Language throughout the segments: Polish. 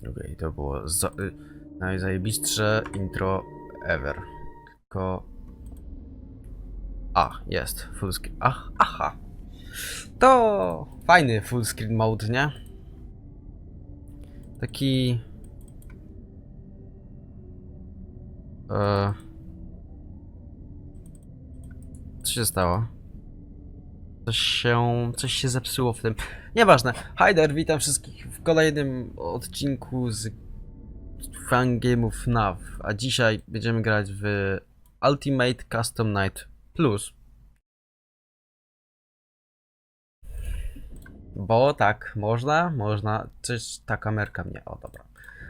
Okej, to było za, y, najzajebistsze intro ever. Tylko... A, jest, full screen. Ach, aha. To fajny full screen mode, nie? Taki... E... Co się stało? Coś się, coś się zepsuło w tym. Nieważne. Hider, witam wszystkich w kolejnym odcinku z Fangame'ów NAV. A dzisiaj będziemy grać w Ultimate Custom Night Plus. Bo tak, można, można. Coś, ta kamerka mnie. O, dobra.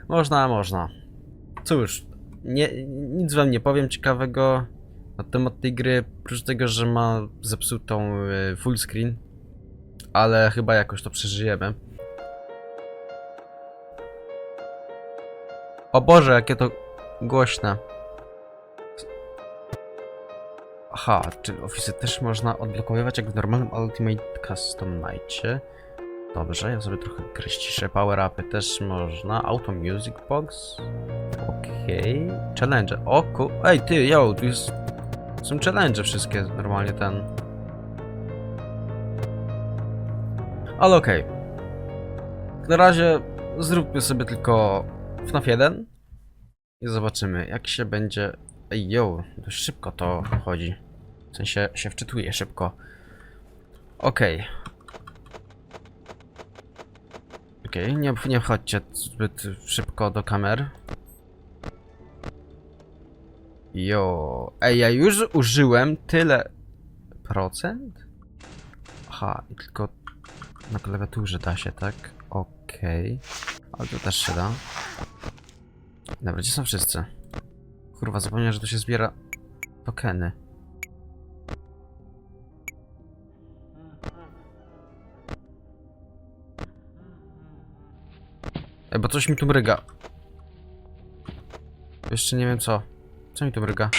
Można, można. Cóż, nie, nic wam nie powiem ciekawego na temat tej gry, oprócz tego, że ma zepsutą e, full screen, ale chyba jakoś to przeżyjemy. O Boże, jakie to głośne. Aha, czy ofisy też można odblokowywać jak w normalnym Ultimate Custom Nightie. Dobrze, ja sobie trochę gry ściszę. Power upy też można. Auto Music Box. Okej. Challenge. O ku... Ej, ty, yo, tu jest... Są challenge wszystkie, normalnie ten... Ale okej. Na razie zróbmy sobie tylko FNAF 1 i zobaczymy jak się będzie... Ej, yo, dość szybko to chodzi. W sensie się wczytuje szybko. Okej. Okej, nie, nie wchodźcie zbyt szybko do kamer. Jo. Ej, ja już użyłem tyle procent? Aha, tylko na klawiaturze da się, tak? Okej. Ale to też się da. Dobra, gdzie są wszyscy? Kurwa, zapomniałem, że tu się zbiera tokeny. Ej, bo coś mi tu mryga. Jeszcze nie wiem co. Co mi tu mryga?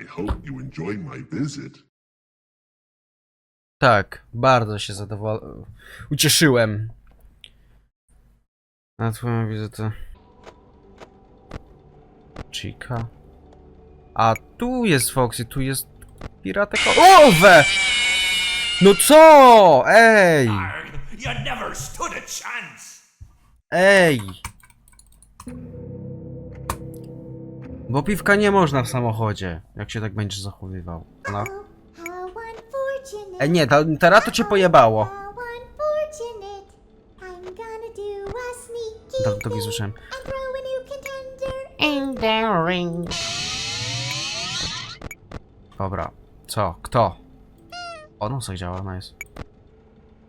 I hope you enjoy my visit. Tak, bardzo się zadowoliłem. Ucieszyłem. Na twoją wizytę. Chica. A tu jest Foxy, tu jest piratek. O, we! No co? Ej! You never stood a chance! Ej! Bo piwka nie można w samochodzie, jak się tak będziesz zachowywał. No. Ej, nie, ta, teraz to cię pojebało. Tak, to słyszałem. in the ring. Dobra. Co? Kto? O, no co działa, nice.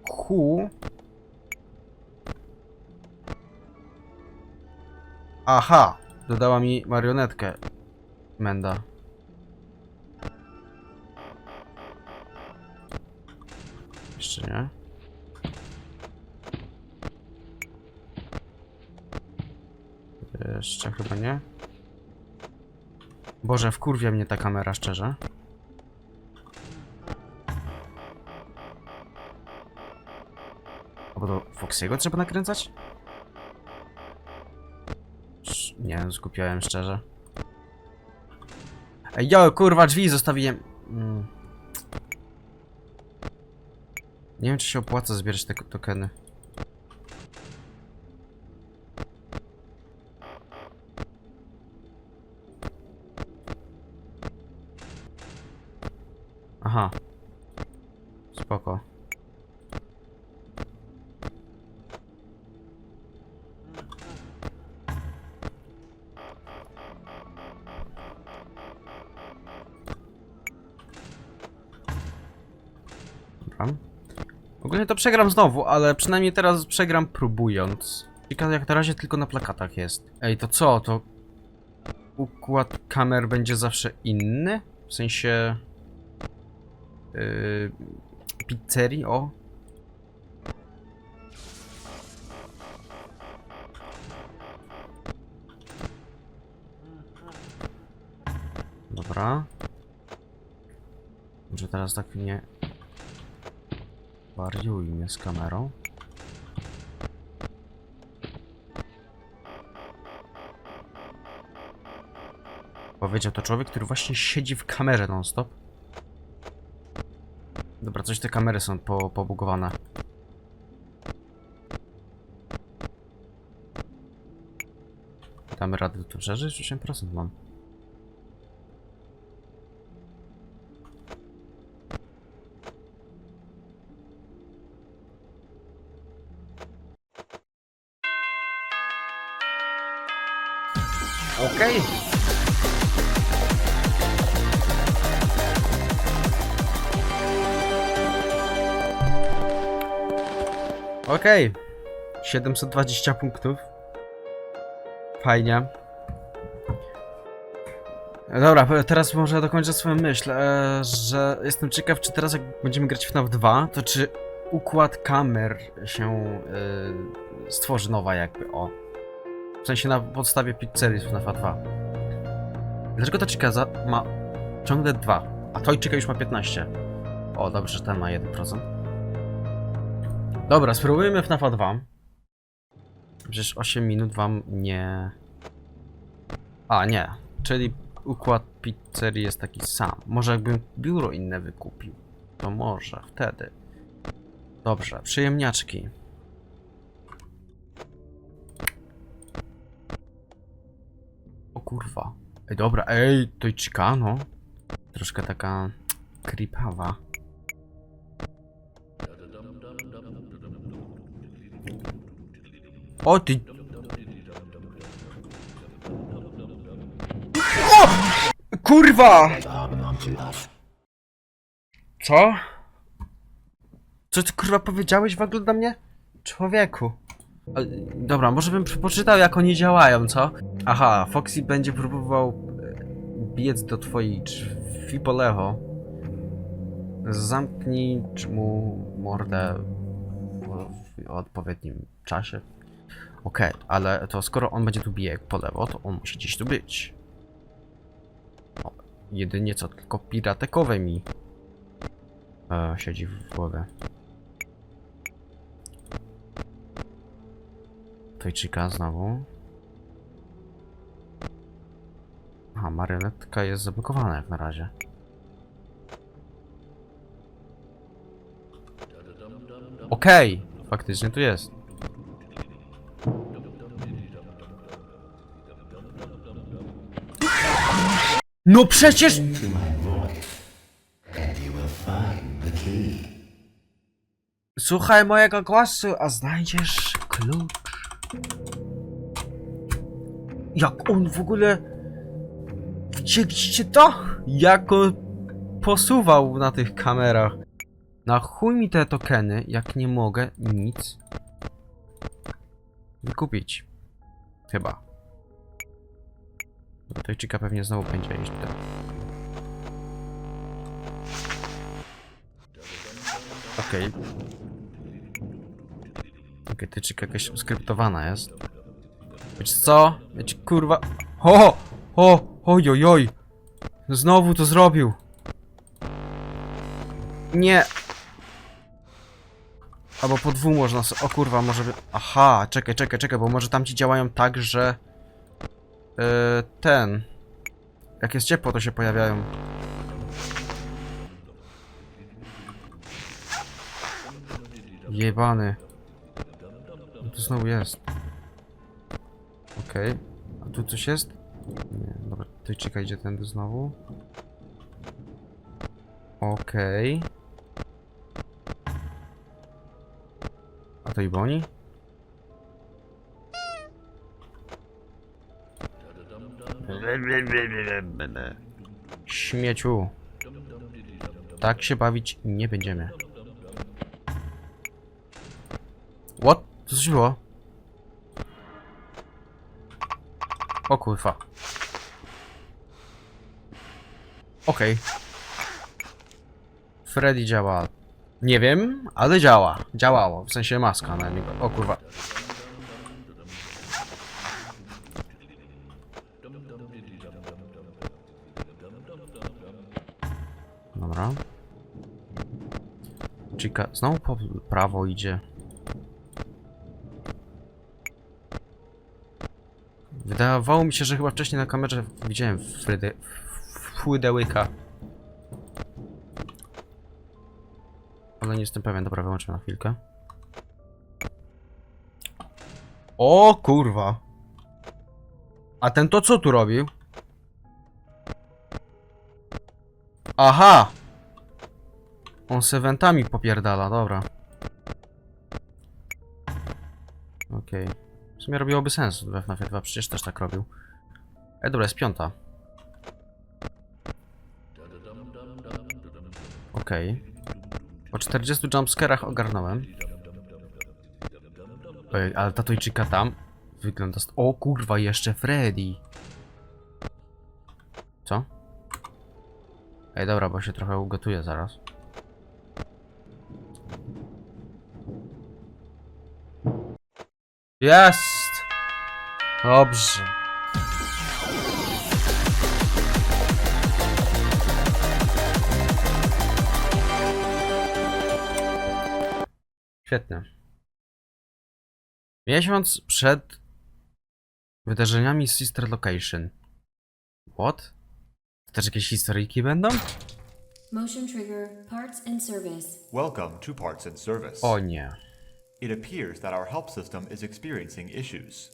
Hu. Aha! Dodała mi marionetkę. Menda. Jeszcze nie. Jeszcze chyba nie. Boże, wkurwia mnie ta kamera, szczerze. A bo do Foxiego trzeba nakręcać? Skupiałem szczerze. Ej, kurwa, drzwi zostawiłem. Mm. Nie wiem, czy się opłaca zbierać te tokeny. Ogólnie to przegram znowu, ale przynajmniej teraz przegram próbując. Ciekawe jak na razie tylko na plakatach jest. Ej, to co? To układ kamer będzie zawsze inny? W sensie... Yy, pizzerii, o. Dobra. Może teraz tak nie... Wariuj mnie z kamerą. Powiedział to człowiek, który właśnie siedzi w kamerze non-stop. Dobra, coś te kamery są po pobugowane. Damy radę to przeżyć? 8% mam. Okej. 720 punktów. Fajnie. Dobra, teraz może dokończę swoją myśl, e, że jestem ciekaw, czy teraz jak będziemy grać w FNAF 2, to czy układ kamer się e, stworzy nowa jakby, o. W sensie na podstawie pizzerii z FNAF 2. Dlaczego ta chica za- ma ciągle 2, a Tojczyka już ma 15? O, dobrze, że ten ma 1%. Dobra, spróbujmy FNAF 2. Przecież 8 minut wam nie... A, nie. Czyli układ pizzerii jest taki sam. Może jakbym biuro inne wykupił. To może, wtedy. Dobrze, przyjemniaczki. O kurwa. Ej, dobra, ej, to i. Troszkę taka creepawa. O ty... O! Kurwa! Co? Co ty kurwa powiedziałeś w ogóle do mnie? Człowieku. Ale, dobra, może bym przepoczytał jak oni działają, co? Aha, Foxy będzie próbował e, biec do twojej drzwi po lewo. Zamknij mu mordę w odpowiednim czasie. Okej, ale to skoro on będzie tu biegł po lewo, to on musi gdzieś tu być. O, jedynie co, tylko piratekowe mi e, siedzi w głowie. Tojczyka znowu. Aha, marionetka jest zablokowana jak na razie. Okej, faktycznie tu jest. No przecież... Słuchaj mojego głosu, a znajdziesz klucz. Jak on w ogóle... Widzieliście to? Jak go posuwał na tych kamerach. Na chuj mi te tokeny, jak nie mogę nic wykupić. Chyba. Tojczyka pewnie znowu będzie iść tutaj. Okej. Okej, Tojczyka jakaś skryptowana jest. Wiecie co? Wiecie, kurwa... O! O! Oj, oj, oj! Znowu to zrobił! Nie! Albo po dwóch można... O kurwa, może... Aha, czekaj, czekaj, czekaj, bo może tam ci działają tak, że... Yy, ten... Jak jest ciepło, to się pojawiają. Jebany. No to znowu jest. Okej. A tu coś jest? Nie, dobra, czekaj, idzie tędy znowu. Okej. A to i Boni? Śmieciu. Tak się bawić nie będziemy. What? Co się było? O kurwa. Okej. Freddy działa. Nie wiem, ale działa. Działało. W sensie maska na niego. O kurwa. Dobra. Chica znowu po prawo idzie. Wydawało mi się, że chyba wcześniej na kamerze widziałem Frydy... Frydełyka. Ale nie jestem pewien, dobra, wyłączmy na chwilkę. O kurwa! A ten to co tu robił? Aha! On se wentami popierdala, dobra. Okej. W sumie robiłoby sens w FNAF 2, przecież też tak robił. Ej, dobra, jest piąta. Okej. Po 40 jumpscarach ogarnąłem. Ej, ale tatujczyka tam wygląda... O kurwa, jeszcze Freddy! Co? Ej, dobra, bo się trochę ugotuję zaraz. Jest! Dobrze. Świetnie. Miesiąc przed wydarzeniami z Sister Location. What? Też jakieś historyjki będą? Motion trigger, parts and service. Welcome to Parts and Service. O nie. It appears that our help system is experiencing issues.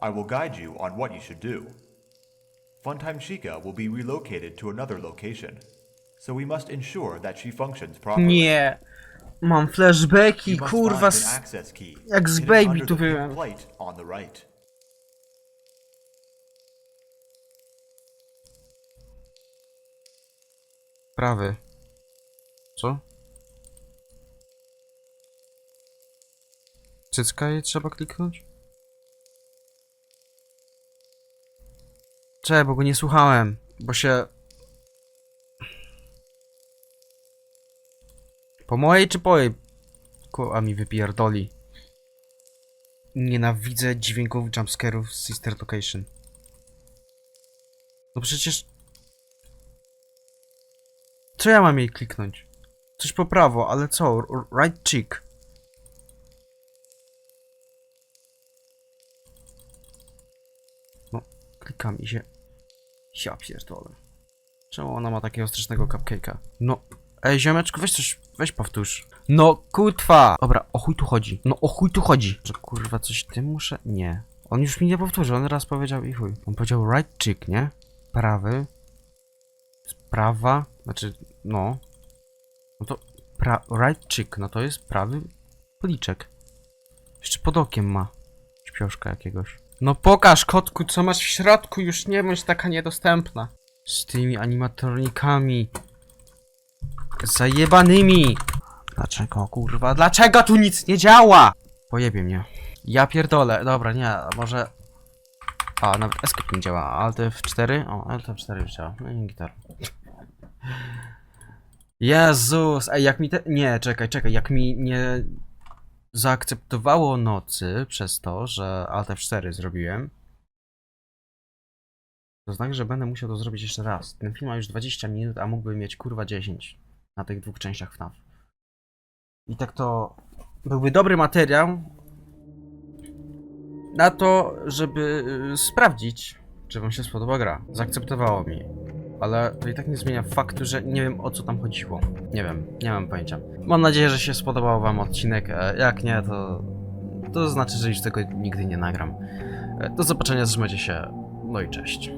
I will guide you on what you should do. Funtime Chica will be relocated to another location, so we must ensure that she functions properly. Nie. Mam flashbacki, You must kurwa. find an s- access key. jak z It is Baby under tu the byłem. on the right. Prawy. Co? Cycka jej trzeba kliknąć? Czekaj, bo go nie słuchałem, bo się... Po mojej czy po jej? Ku- A mi wypierdoli. Nienawidzę dźwięków jumpscarów z Sister Location. No przecież... Co ja mam jej kliknąć? Coś po prawo, ale co? Right cheek. No, klikam i się... Ja pierdolę. Czemu ona ma takiego strasznego cupcake'a? No, ej ziomeczku, weź coś, weź powtórz. No, kutwa! Dobra, o chuj tu chodzi. No, o chuj tu chodzi. Że kurwa, coś tym muszę? Nie. On już mi nie powtórzył, on raz powiedział i chuj. On powiedział right cheek, nie? Prawy. Prawa. Znaczy, no. No to pra right cheek, no to jest prawy policzek. Jeszcze pod okiem ma śpioszka jakiegoś. No pokaż kotku, co masz w środku, już nie bądź taka niedostępna. Z tymi animatronikami. Zajebanymi. Dlaczego kurwa, dlaczego tu nic nie działa? Pojebie mnie. Ja pierdolę, dobra, nie, może... A, nawet escape nie działa, Alt F4? O, Alt F4 już działa, no i gitar. Jezus, ej, jak mi te... Nie, czekaj, czekaj, jak mi nie zaakceptowało nocy przez to, że Alt F4 zrobiłem, to znaczy, że będę musiał to zrobić jeszcze raz. Ten film ma już 20 minut, a mógłby mieć kurwa 10 na tych dwóch częściach FNAF. I tak to byłby dobry materiał na to, żeby y, sprawdzić, czy wam się spodoba gra. Zaakceptowało mi. Ale to i tak nie zmienia faktu, że nie wiem o co tam chodziło. Nie wiem, nie mam pojęcia. Mam nadzieję, że się spodobał wam odcinek. e, Jak nie, to to znaczy, że już tego nigdy nie nagram. E, Do zobaczenia, trzymajcie się. No i cześć.